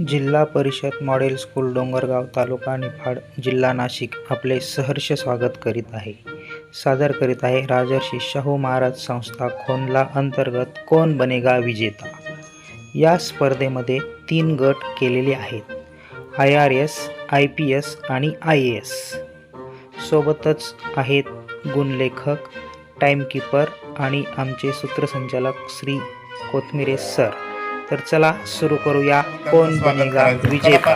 जिल्हा परिषद model school Dongargaon taluka Niphad जिल्हा नाशिक आपले सहर्ष स्वागत करीत आहे. सादर करीत आहे राजर्षी शाहू महाराज संस्था खोनला अंतर्गत कोण बनेगा विजेता? या स्पर्धेमध्ये तीन गट केलेले आहेत. I R S I P S आणि आय ए एस. सोबतच आहेत गुणलेखक टाईमकीपर आणि आमचे सूत्रसंचालक श्री कोथमिरे सर. तर चला सुरू करूया कोण बनेगा. विजेता.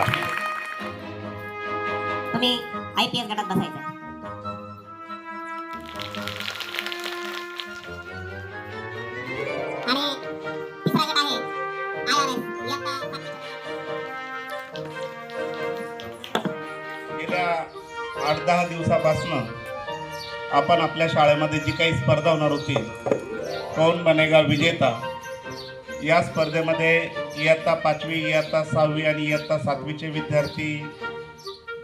तुम्ही गटात बसायचं. आठ दहा दिवसापासनं आपण आपल्या शाळेमध्ये जी काही स्पर्धा होणार होती कौन बनेगा विजेता? या स्पर्धेमध्ये इयत्ता पाचवी इयत्ता सहावी आणि इयत्ता सातवीचे विद्यार्थी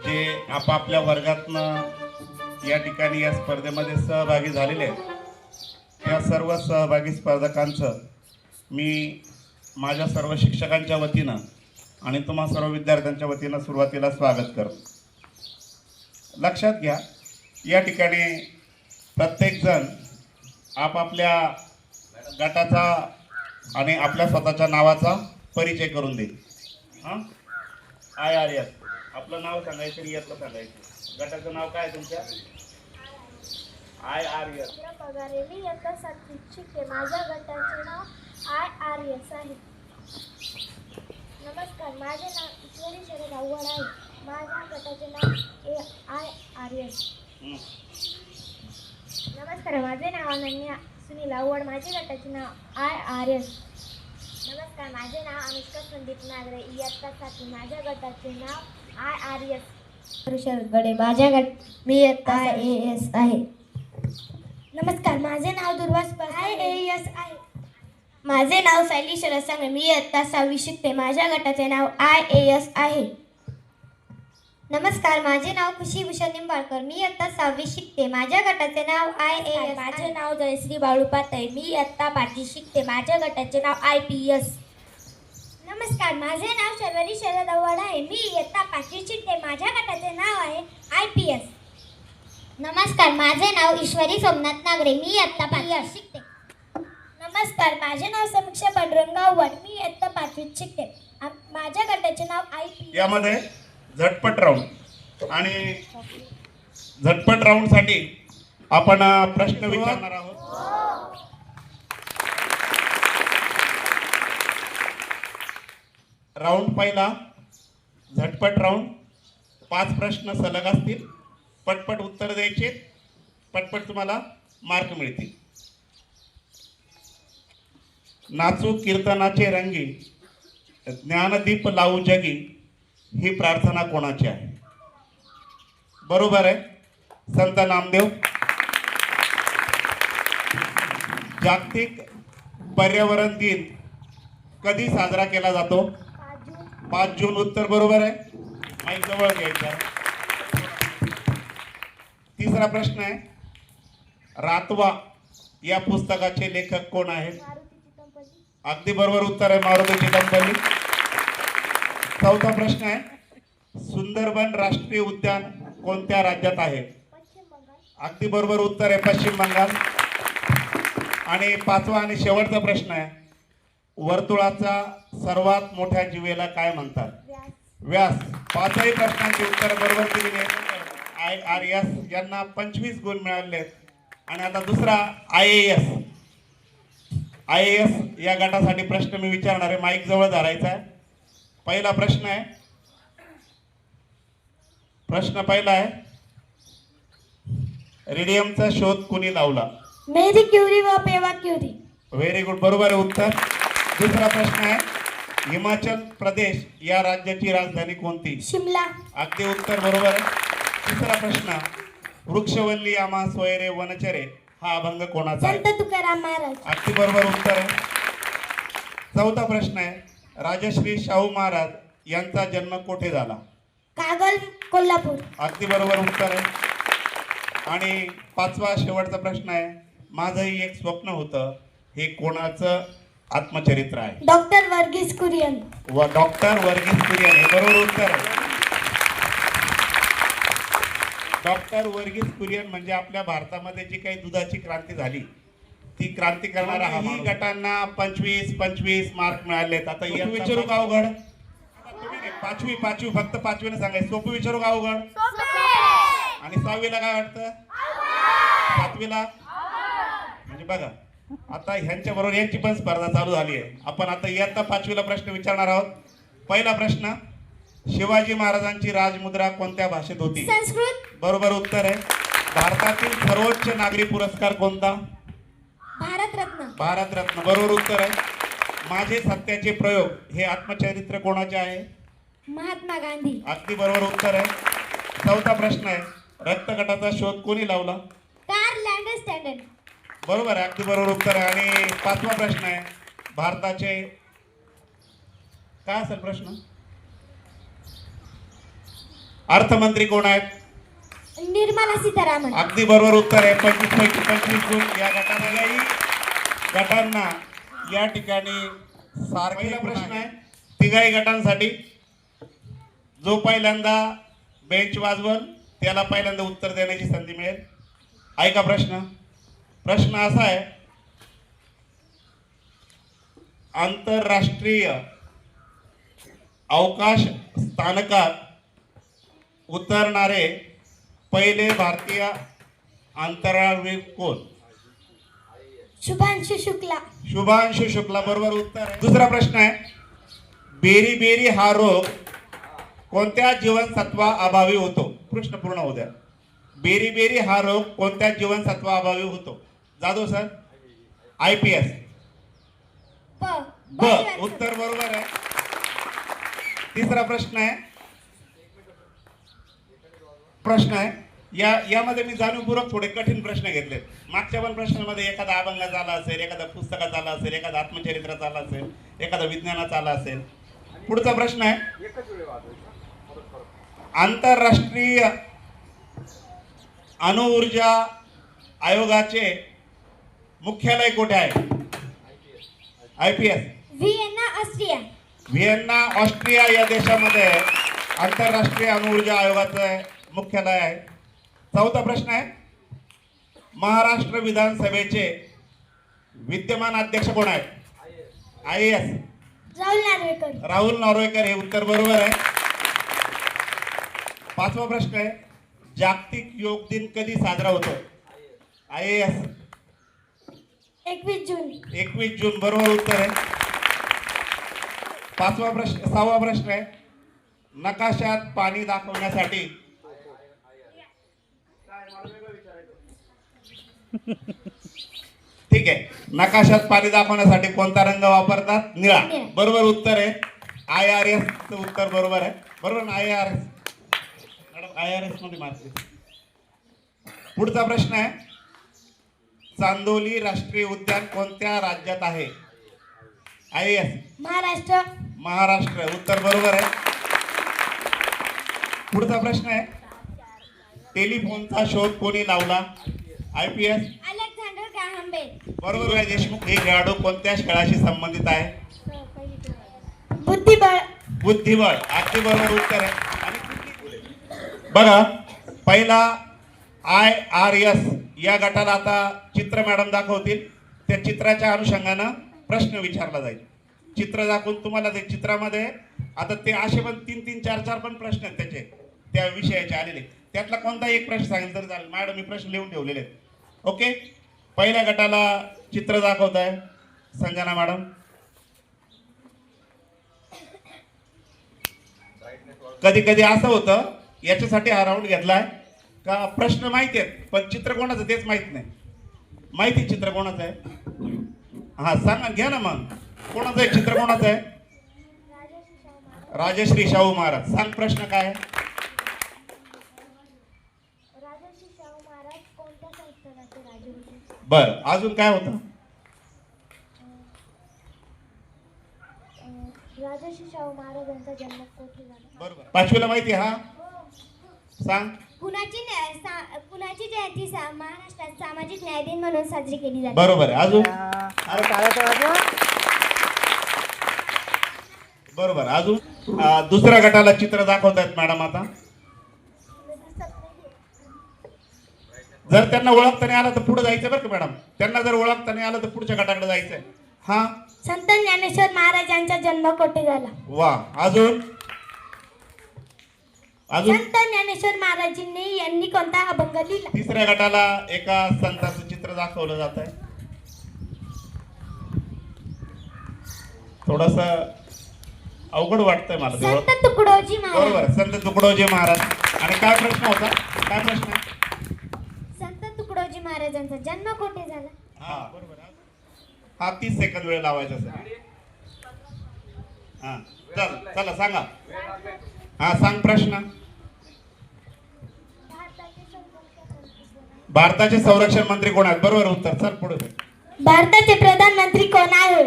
जे आपापल्या वर्गातनं या ठिकाणी या स्पर्धेमध्ये सहभागी झालेले आहेत. या सर्व सहभागी स्पर्धकांचं मी माझ्या सर्व शिक्षकांच्या वतीनं आणि तुम्हा सर्व विद्यार्थ्यांच्या वतीनं सुरुवातीला स्वागत करतो. लक्षात घ्या या ठिकाणी प्रत्येकजण आपापल्या गटाचा आणि आपल्या स्वतःच्या नावाचा परिचय करून देईल हां? I R S. आपलं नाव सांगायचं आणि यातलं सांगायचं. गटाचं नाव काय तुमच्या? I R S. पगारे मी इयत्ता शिकते माझ्या गटाचे नाव आय आर एस आहे. नमस्कार. माझे नाव ईश्वरी शरद आव्हाड आहे. माझ्या गटाचे नाव ए आय आर एस. नमस्कार. माझे नाव अनन्या सुनील आव्हाड माझे गटाचे नाव आय आर एस. नमस्कार माझे नाव अनुष्का संदीप नागरे. इयत्ता सातवी माझ्या गटाचे नाव आय आर एस. गडे माझ्या गट मी इयत्ता आय ए एस आहे. नमस्कार माझे नाव दुर्वास आय ए एस आहे. माझे नाव शैली शरद सांगळे मी इयत्ता सहावी शिकते. माझ्या गटाचे नाव आय ए एस आहे. नमस्कार माझे नाव खुशी भूषण निंबाळकर. मी इयत्ता सहावी शिकते. माझ्या गटाचे नाव आय ए माझे नाव जयश्री बाळू पातळे मी इयत्ता पाचवी शिकते. माझ्या गटाचे नाव आय पी एस नमस्कार माझे नाव शर्वरी शरद आव्हाड आहे. मी इयत्ता पाचवी शिकते. माझ्या गटाचे नाव आहे आय पी एस नमस्कार माझे नाव ईश्वरी सोमनाथ नागरे. मी इयत्ता पाचवीत शिकते. नमस्कार माझे नाव समीक्षा पांडुरंग आव्हाड. मी इयत्ता पाचवीत शिकते. माझ्या गटाचे नाव आय पी यामध्ये झटपट राऊंड आणि झटपट राऊंडसाठी आपण प्रश्न विचारणार आहोत. राऊंड पहिला झटपट राऊंड पाच प्रश्न सलग असतील. पटपट उत्तर द्यायचे. पटपट तुम्हाला मार्क मिळतील. नाचू कीर्तनाचे रंगी ज्ञानदीप लावू जगी ही प्रार्थना कोणाची आहे? बरोबर आहे? संत नामदेव? जागतिक पर्यावरण दिन कधी साजरा केला जातो? पाच जून. उत्तर बरोबर आहे? माईक जवळ घ्यायचा तिसरा प्रश्न आहे. रातवा या पुस्तकाचे लेखक कोण आहेत? अगदी बरोबर उत्तर आहे मारुती चिदंबरी चौथा प्रश्न आहे. सुंदरबन राष्ट्रीय उद्यान कोणत्या राज्यात आहे? अगदी बरोबर उत्तर आहे पश्चिम बंगाल. आणि पाचवा आणि शेवटचा प्रश्न आहे. वर्तुळाचा सर्वात मोठ्या जीवेला काय म्हणतात? व्यास. पाचही प्रश्नांची उत्तर बरोबर दिलेली आय आर एस यांना पंचवीस गुण मिळाले आहेत. आणि आता दुसरा I A S. I A S या गटासाठी प्रश्न मी विचारणार आहे. माईक जवळ धरायचा आहे. पहिला प्रश्न आहे. प्रश्न पहिला आहे. रेडियमचा शोध कुणी लावला? मेरी क्युरी व पेवा क्युरी. व्हेरी गुड बरोबर आहे उत्तर. दुसरा प्रश्न आहे. हिमाचल प्रदेश या राज्याची राजधानी कोणती? शिमला. अगदी उत्तर बरोबर आहे. तिसरा प्रश्न वृक्षवल्ली आमा सोयरे वनचरे हा अभंग कोणाचा आहे? तुकाराम महाराज. अगदी बरोबर उत्तर आहे. चौथा प्रश्न आहे. राजश्री शाहू महाराज यांचा जन्म कोठे झाला? कागल कोल्हापूर. अगदी बरोबर उत्तर आहे. आणि पाचवा शेवटचा प्रश्न आहे. माझंही एक स्वप्न होतं हे कोणाचं आत्मचरित्र आहे? डॉक्टर वर्गीस कुरियन. व डॉक्टर वर्गीस कुरियन हे बरोबर उत्तर आहे. डॉक्टर वर्गीस कुरियन म्हणजे आपल्या भारतामध्ये जी काही दुधाची क्रांती झाली ती क्रांती करणारा हा ही गटांना पंचवीस पंचवीस मार्क मिळालेत. आता विचारू का अवघड? आता तुम्ही नाही, पाचवी पाचवी फक्त पाचवीने सांगायचं सोपी विचारू का अवघड? आणि सहावीला काय वाटतं? सातवीला? म्हणजे बघा आता ह्यांच्या बरोबर यांची पण स्पर्धा चालू झाली आहे. आपण आता इयत्ता पाचवीला प्रश्न विचारणार आहोत. पहिला प्रश्न शिवाजी महाराजांची राजमुद्रा कोणत्या भाषेत होती? संस्कृत. बरोबर उत्तर आहे. भारतातील सर्वोच्च नागरी पुरस्कार कोणता? भारतरत्न. भारतरत्न बरोबर उत्तर आहे. माझे सत्याचे प्रयोग हे आत्मचरित्र कोणाचे आहे? महात्मा गांधी. अगदी बरोबर उत्तर आहे. चौथा प्रश्न आहे रक्तगटाचा शोध कोणी लावला? कार्ल लँडर स्टँडर्ड. बरोबर आहे अगदी बरोबर उत्तर आहे. आणि पाचवा प्रश्न आहे भारताचे काय असेल प्रश्न? अर्थमंत्री कोण आहेत? निर्मला सीतारामन. अगदी बरोबर उत्तर आहे. पंचवीस पैकी पंचवीस गुण या गटाला गटांना या ठिकाणी सारखेला प्रश्न आहे तिघाही गटांसाठी. जो पहिल्यांदा बेंच वाजवल त्याला पहिल्यांदा उत्तर देण्याची संधी मिळेल. ऐका प्रश्न? प्रश्न असा आहे आंतरराष्ट्रीय अवकाश स्थानकात उतरणारे पहिले भारतीय अंतराळवीर कोण? शुभांशु शुक्ला. शुभांशु शुक्ला बरोबर उत्तर. दुसरा प्रश्न आहे बेरी बेरी हा रोग कोणत्या जीवनसत्वा अभावी होतो? प्रश्न पूर्ण होऊ द्या. बेरी बेरी हा रोग कोणत्या जीवनसत्वा अभावी होतो? Jadhav sir? I P S. ब. उत्तर बरोबर आहे. तिसरा प्रश्न आहे प्रश्न आहे या यामध्ये मी जाणीवपूर्वक थोडे कठीण प्रश्न घेतले मागच्या पण प्रश्नामध्ये एखादा अभंगाचा आला असेल एखादा पुस्तकाचा आला असेल एखादा आत्मचरित्राचा आला असेल एखादा विज्ञानाचा आला असेल. पुढचा प्रश्न आहे. आंतरराष्ट्रीय अणुऊर्जा आयोगाचे मुख्यालय कुठे आहे? I P S. Vienna Austria. Vienna Austria या देशामध्ये आंतरराष्ट्रीय अणुऊर्जा आयोगाचं मुख्यालय आहे. चौथा प्रश्न आहे. महाराष्ट्र विधानसभेचे विद्यमान अध्यक्ष कोण आहेत? I S. राहुल नार्वेकर. राहुल नॉर्वेकर हे उत्तर बरोबर आहे. पाचवा प्रश्न आहे. जागतिक योग दिन कधी साजरा होतो? I S. एकवीस जून. एकवीस जून बरोबर उत्तर आहे. पाचवा प्रश्न सहावा प्रश्न आहे. नकाशात पाणी दाखवण्यासाठी ठीक आहे. नकाशात पाणी दाखवण्यासाठी कोणता रंग वापरतात? निळा. बरोबर उत्तर आहे. आय आर एस उत्तर बरोबर आहे. बरोबर I R S madam I R एसमध्ये मारते पुढचा प्रश्न आहे. चांदोली राष्ट्रीय उद्यान कोणत्या राज्यात आहे? I S Maharashtra. महाराष्ट्र. उत्तर बरोबर आहे. पुढचा प्रश्न आहे. टेलिफोनचा शोध कोणी लावला? I P S? Alexander Graham Bell. बरोबर आहे देशमुख हे खेळाडू कोणत्या खेळाशी संबंधित आहे? बुद्धिबळ. बुद्धिबळ. अगदी बरोबर उत्तर आहे. आणि बघा पहिला आय आर एस या गटाला आता चित्र मॅडम दाखवतील. त्या चित्राच्या अनुषंगानं प्रश्न विचारला जाईल. चित्र दाखवून तुम्हाला ते चित्रामध्ये आता ते असे पण तीन तीन चार चार पण प्रश्न आहेत त्याचे त्या विषयाचे आलेले. त्यातला कोणता एक प्रश्न सांगेल तरी चालेल. मॅडम मी प्रश्न लिहून ठेवलेले आहेत. ओके. पहिल्या गटाला चित्र दाखवत आहे संजना मॅडम. कधी कधी असं होतं याच्यासाठी हा राऊंड घेतलाय. का प्रश्न माहिती आहेत पण चित्र कोणाचं तेच माहीत नाही. माहिती चित्र कोणाचं आहे? हा सांगा घ्या ना मग. कोणाचं आहे? चित्र कोणाचं आहे? राजश्री शाहू महाराज. सांग प्रश्न काय आहे? राजर्षी शाहू महाराज कोणत्या संस्थानाचे राजे होते बर अजून काय होतं? राजर्षी शाहू महाराजांचा जन्म कोठे झाला? बरोबर. पाचवीला माहिती आहे हा? सांग. कुणाची न्याय सा- कुणाची जयंती सा- महाराष्ट्रात सामाजिक न्याय दिन म्हणून साजरी केली जाते. बरोबर आहे. अजून? अरे. बरोबर. अजून? अं, दुसऱ्या गटाला चित्र दाखवत आहेत मॅडम आता. जर त्यांना ओळखता नाही आलं तर पुढे जायचं बरं का मॅडम. त्यांना जर ओळखता नाही आलं तर पुढच्या गटाकडे जायचंय. हा? संत ज्ञानेश्वर महाराजांचा जन्म कोठे झाला? वा. अजून? अजून? संत ज्ञानेश्वर महाराजांनी यांनी कोणता अभंग लिहिला? तिसऱ्या गटाला एका संताचं चित्र दाखवलं जात आहे थोडस अवघड वाटतंय मला ते संत तुकडोजी महाराज. बरोबर संत तुकडोजी महाराज. आणि काय प्रश्न होता? काय प्रश्न? महाराजांचा जन्म कोठे झाला? हा. बरोबर हा तीस सेकंद वेळ लावायचा सर. हा चल चला सांगा. हा सांग प्रश्न. भारताचे संरक्षण मंत्री कोण आहेत? बरोबर उत्तर चल पुढे भारताचे प्रधानमंत्री कोण आहे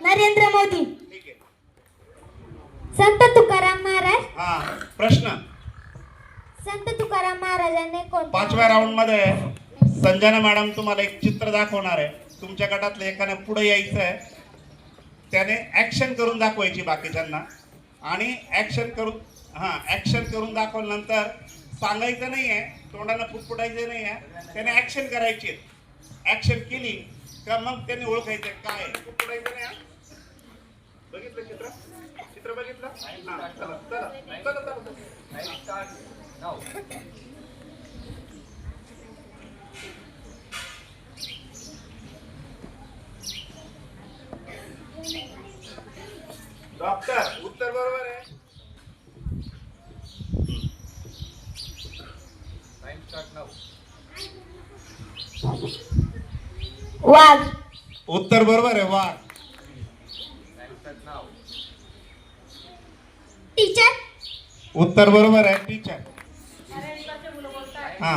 नरेंद्र मोदी. ठीक आहे. संत तुकाराम महाराज. हा प्रश्न. संत तुकाराम महाराजांनी पाचव्या राऊंडमध्ये संजना मॅडम तुम्हाला एक चित्र दाखवणार आहे. तुमच्या गटातलं एकाने पुढे यायचं आहे त्याने ऍक्शन करून दाखवायची बाकीच्यांना आणि ऍक्शन करून हा ऍक्शन करून दाखवल्यानंतर सांगायचं नाही आहे तोंडाला फुटफुटायचं नाही आहे त्याने ऍक्शन करायची ऍक्शन केली का मग त्याने ओळखायचं काय फुटफुटायचं नाही बघितलं चित्र? चित्र बघितलं? चला चला चला. डॉक्टर उत्तर बरोबर आहे. वाघ. उत्तर बरोबर आहे वा टीचर उत्तर बरोबर आहे टीचर हा.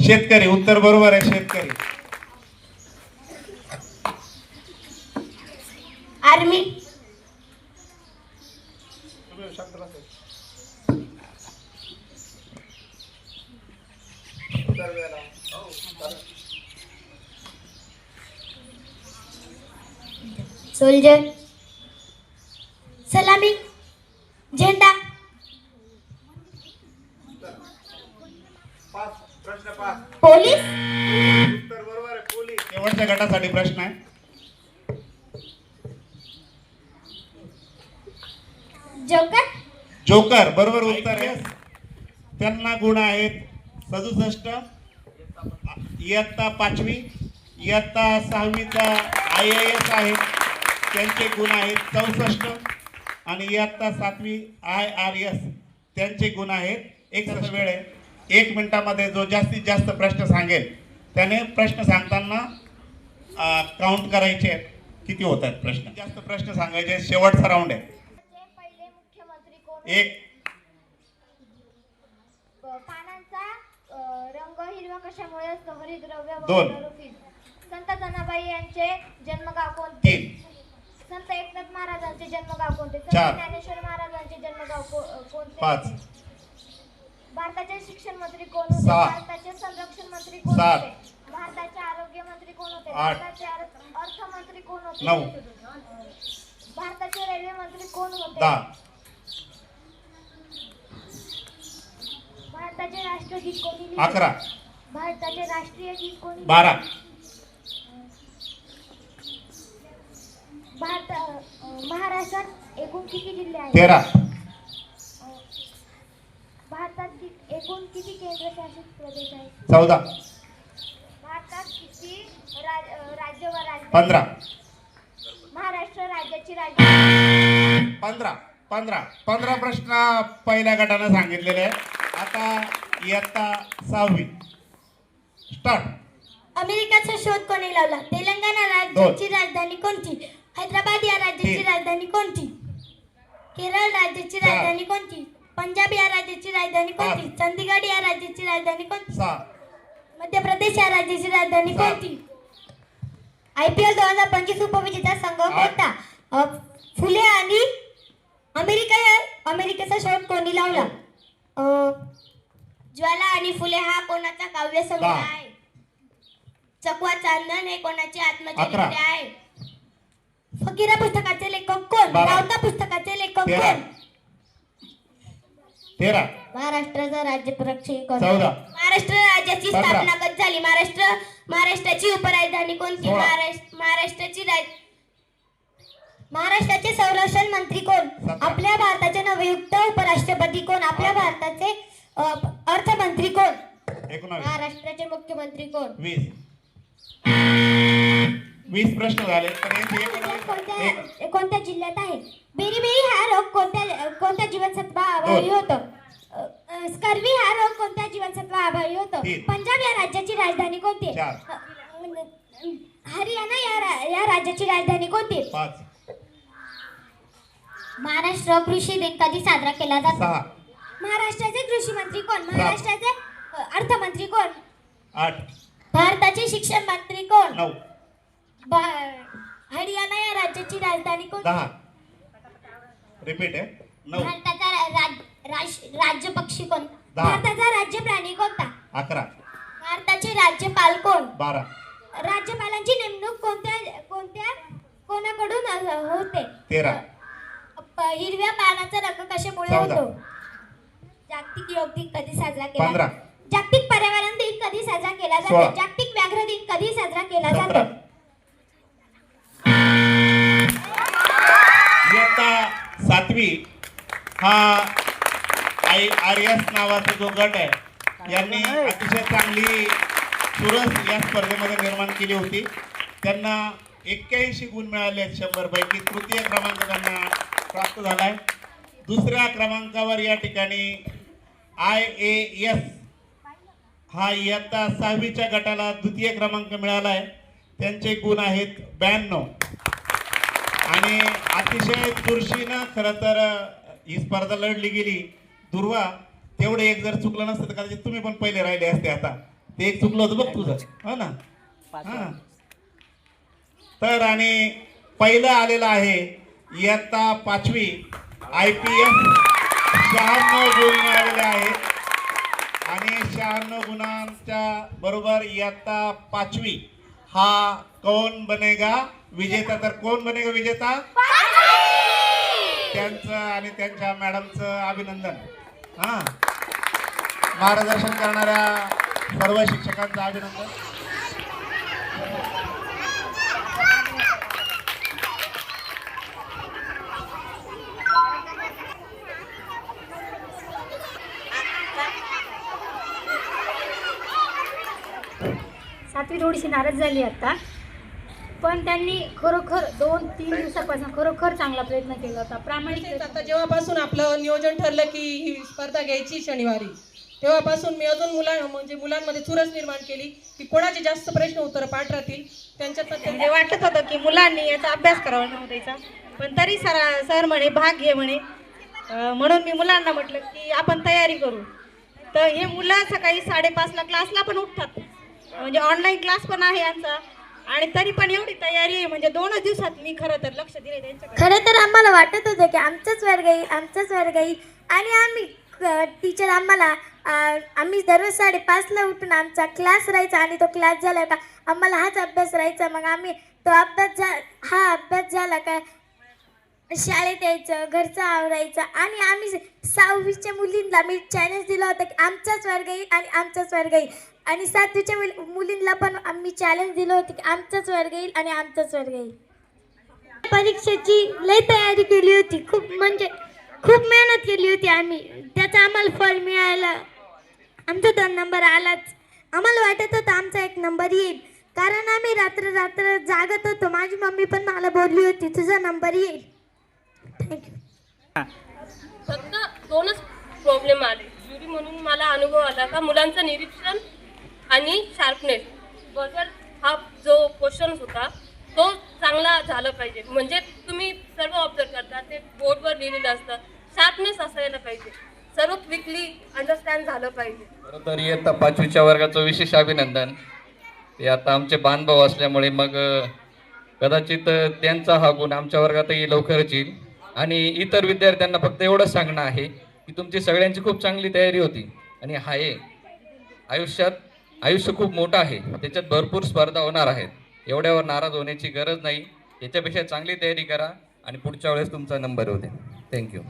शेतकरी उत्तर बरोबर आहे शेतकरी. सलामी झेंडा? पोलीस? शेवटच्या गटासाठी प्रश्न आहे. जोकर? जोकर बरोबर उत्तर आहे. त्यांना गुण आहेत. सदुसष्ट. इयत्ता पाचवी इयत्ता सहावीचा आय ए एस आहे त्यांचे गुण आहेत चौसष्ट. आणि इयत्ता सातवी आय आर एस त्यांचे गुण आहेत. एक वेळ आहे. एक मिनिटामध्ये जो जास्तीत जास्त प्रश्न सांगेल त्याने प्रश्न सांगताना काउंट करायचे. किती होत आहेत प्रश्न? जास्त प्रश्न सांगायचे. शेवटचा राऊंड आहे. एक. रंग हिरवा कशामुळे असतो? हरिद्रव्य व दोन. संत जनाबाई यांचे जन्मगाव कोणते? तीन. संत एकनाथ महाराजांचे जन्मगाव कोणते संत. ज्ञानेश्वर महाराजांचे जन्मगाव को- कोणते पाच भारताचे शिक्षण मंत्री कोण होते सहा. भारताचे संरक्षण मंत्री कोण सात. होते भारताचे आरोग्य मंत्री कोण होते आठ. भारताचे अर्थ- अर्थमंत्री कोण होते नऊ. भारताचे रेल्वे मंत्री कोण होते दहा भारताचे राष्ट्रगीत कोणी लिहिले? अकरा भारताचे राष्ट्रीय गीत कोणी? बारा भारत महाराष्ट्रात एकूण किती जिल्हे आहेत? तेरा. भारतात कि- एकूण किती केंद्रशासित प्रदेश आहेत? चौदा. भारतात किती राज- अ, राज्य व राज्य पंधरा. महाराष्ट्र राज्याची राज्य पंधरा. पंधरा. पंधरा प्रश्न पहिल्या गटानं सांगितलेले आहेत. आता इयत्ता सहावी. स्टार्ट अमेरिकेचा शोध कोणी लावला? तेलंगणा राज्याची राजधानी कोणती? हैदराबाद या राज्याची. राजधानी कोणती केरळ राज्याची चार. राजधानी कोणती पंजाब या राज्याची राजधानी कोणती पाच. चंदीगड या राज्याची राजधानी कोणती सहा मध्य प्रदेश या राज्याची राजधानी सात. कोणती आय पी एल दोन हजार पंचवीस उपविजेता संघ. कोणता अ, फुले आणि अमेरिका या अमेरिकेचा शोध कोणी लावला अ, ज्वाला आणि फुले हा कोणाचा काव्य संग्रह दहा. आहे चकवा चांदण हे कोणाचे अकरा. आत्मचरित्र आहे फकीरा पुस्तकाचे लेखक कोण बारा. रावता पुस्तकाचे लेखक तेरा कोण तेरा महाराष्ट्राचा राज्य पक्षी कोण चौदा. महाराष्ट्र राज्याची पंधरा. स्थापना कधी झाली? महाराष्ट्र महाराष्ट्राची उपराजधानी कोणती? सोळा. महाराष्ट्र महाराष्ट्राची राज महाराष्ट्राचे संरक्षण मंत्री कोण? सतरा. आपल्या भारताचे नवयुक्त उपराष्ट्रपती कोण? आपल्या भारताचे अ, अर्थमंत्री कोण? एकोणावीस. महाराष्ट्राचे मुख्यमंत्री कोण? वीस. वीस प्रश्न झाले. कोणत्या जिल्ह्यात आहे? बेरीबेरी हा रोग कोणत्या कोणत्या जीवनसत्वा अभावी. होतो? स्कर्वी हा रोग कोणत्या जीवनसत्वा अभावी होतो. पंजाब या राज्याची राजधानी कोणती हरियाणा या या राज्याची राजधानी कोणती महाराष्ट्र कृषी दिन कधी साजरा केला जातो? महाराष्ट्राचे कृषी मंत्री कोण? महाराष्ट्राचे अर्थमंत्री कोण? आठ. भारताचे शिक्षण मंत्री कोण? हरियाणा या राज्याची राजधानी कोणती? दहा. रिपीट आहे नऊ. भारताचा रा- राज- राज- राज्य पक्षी कोण? दहा. भारताचा राज्य प्राणी कोणता? अकरा. भारताचे राज्यपाल कोण? बारा. राज्यपालांची नेमणूक कोणत्या कोणत्या कोणाकडून अ, होते? तेरा. प- हिरव्या पानाचा रंग कशामुळे चौदा. होतो? जागतिक योग दिन कधी साजरा केला? पंधरा. जागतिक पर्यावरण दिन कधी साजरा केला सोळा. जातो जागतिक व्याघ्र दिन कधी साजरा केला सतरा. जातो? इयत्ता सातवी. हा आय आर एस नावाचा जो गट आहे यांनी अतिशय चांगली चुरस या स्पर्धेमध्ये निर्माण केली होती. त्यांना एक्क्याऐंशी गुण मिळाले आहेत शंभर पैकी तृतीय क्रमांक त्यांना प्राप्त झाला आहे दुसऱ्या क्रमांकावर या ठिकाणी आय ए एस हा इयत्ता सहावीच्या गटाला द्वितीय क्रमांक मिळाला आहे त्यांचे गुण आहेत ब्याण्णव. आणि अतिशय चुरशीनं खरं तर ही स्पर्धा लढली गेली. दुर्वा तेवढं एक जर चुकलं नसतं तर कदाचित तुम्ही पण पहिले राहिले असते आता. ते एक चुकलं होतं बघ तुझं. हो ना? हा. तर आणि पहिलं आलेलं आहे इयत्ता पाचवी आय पी एस शहाण्णव गुण मिळालेले आहेत. आणि शहाण्णव गुणांच्या बरोबर इयत्ता पाचवी हा कौन बनेगा? विजेता तर कोण बनेगा विजेता? त्यांचं आणि त्यांच्या मॅडमचं अभिनंदन. हा. मार्गदर्शन करणाऱ्या सर्व शिक्षकांचं अभिनंदन. सातवी थोडीशी नाराज झाली आता. पण त्यांनी खरोखर दोन तीन दिवसापासून खरोखर चांगला प्रयत्न केला होता. प्रामाणिक आता जेव्हापासून आपलं नियोजन ठरलं की ही स्पर्धा घ्यायची शनिवारी तेव्हापासून मी अजून मुला म्हणजे मुलांमध्ये चुरस निर्माण केली की कोणाचे जास्त प्रश्न उत्तर पाठ राहतील त्यांच्यात म्हणजे वाटत होतं की मुलांनी याचा अभ्यास करावा नव्हता पण तरी सर सर म्हणे भाग घे म्हणे. म्हणून मी मुलांना म्हटलं की आपण तयारी करू. तर हे मुलं सकाळी साडेपाचला क्लासला पण उठतात. म्हणजे ऑनलाईन क्लास पण आहे यांचा आणि तरी पण एवढी तयारी आहे. म्हणजे दोनच दिवसात मी खरं तर लक्ष दिले त्यांच्याकडे. खरं तर आम्हाला वाटत होतं की आमचाच वर्ग येईल आमचाच वर्ग येईल आणि आम्ही टीचर आम्हाला आम्ही दररोज साडेपाचला उठून आमचा क्लास राहायचा आणि तो क्लास झाला का आम्हाला हाच अभ्यास राहायचा. मग आम्ही तो अभ्यास झा हा अभ्यास झाला का? शाळेत यायचं घरचं आवरायचं. आणि आम्ही सहावीच्या मुलींना मी चॅलेंज दिला होता की आमचाच वर्ग येईल आणि आमचाच वर्ग येईल आणि सातवीच्या मुलींना पण आम्ही चॅलेंज दिलं होतं की आमचाच वर्ग येईल आणि आमचाच वर्ग येईल परीक्षेची लय तयारी केली होती. खूप म्हणजे खूप मेहनत केली होती आम्ही. त्याचं आम्हाला फळ मिळालं आमचा दोन नंबर आलाच. आम्हाला वाटत होतं आमचा एक नंबर येईल. कारण आम्ही रात्र रात्र जागत होतो. माझी मम्मी पण मला बोलली होती तुझा नंबर येईल. थँक्यू फक्त दोनच प्रॉब्लेम आले. ज्युरी म्हणून मला अनुभव आला का मुलांचं निरीक्षण आणि शार्पनेस बजर हा जो क्वेश्चन होता तो चांगला झाला पाहिजे. म्हणजे तुम्ही सर्व ऑब्झर्व करता ते बोर्डवर लिहिलेलं असतं. शार्पनेस असायला पाहिजे. सर्व क्विकली अंडरस्टँड झालं पाहिजे. खरं तर इयत्ता पाचवीच्या वर्गाचं विशेष अभिनंदन. ते आता आमचे बांधभाव असल्यामुळे मग कदाचित त्यांचा हा गुण आमच्या वर्गातही लवकरच येईल. आणि इतर विद्यार्थ्यांना फक्त एवढंच सांगणं आहे की तुमची सगळ्यांची खूप चांगली तयारी होती. आणि आहे. आयुष्यात आयुष्य खूप मोठं आहे. त्याच्यात भरपूर स्पर्धा होणार आहेत. एवढ्यावर नाराज होण्याची गरज नाही. याच्यापेक्षा चांगली तयारी करा आणि पुढच्या वेळेस तुमचा नंबर होते. थँक्यू